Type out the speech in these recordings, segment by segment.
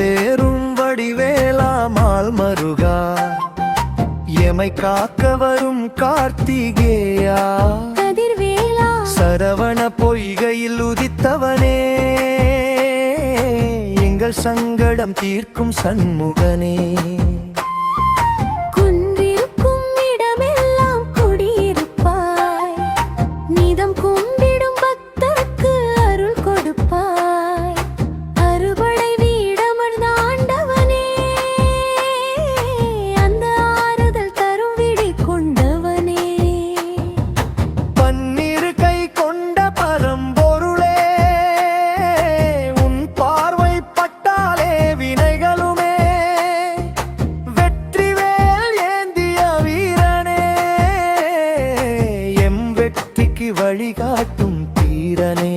வேலேறும் வடிவேலாமால் மருகா எமை காக்க வரும் கார்த்திகேயா. சரவண பொய்கையில் உதித்தவனே. எங்கள் சங்கடம் தீர்க்கும் சண்முகனே. வழிகாட்டும் தீரனே.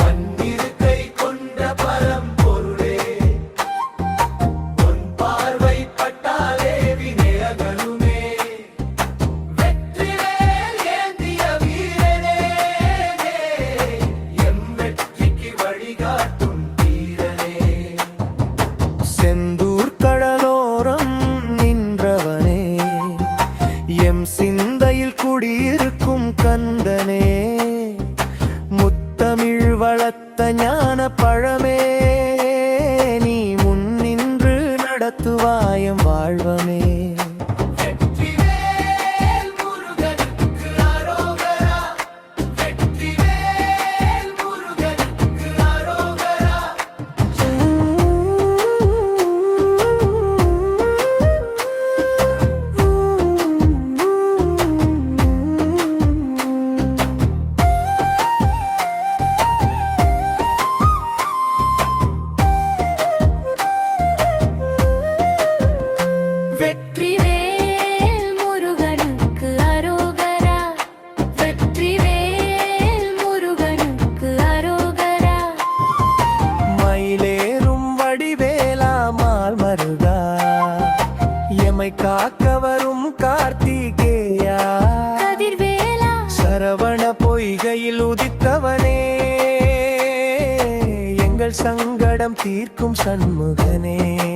பன்னிரு கை கொண்ட பரம்பொருளே உன் பார்வை பட்டாலே வினைகளுமே வெற்றிவேல் ஏந்திய வீரனே. எம் வெற்றிக்கு வழிகாட்டும் தீரனே. செந்தூர் கடலோரம் நின்றவனே. எம் சிந்தையில் குடியிருக்கும் கந்தனே முத்தமிழ் வளர்த்த ஞான பழமே நீ முன்னின்று நடத்துவாயம் வாழ்வமே. எமை காக்க வரும் கார்த்திகேயா. கதிர்வேலா. சரவண பொய்கையில் உதித்தவனே. எங்கள் சங்கடம் தீர்க்கும் சண்முகனே.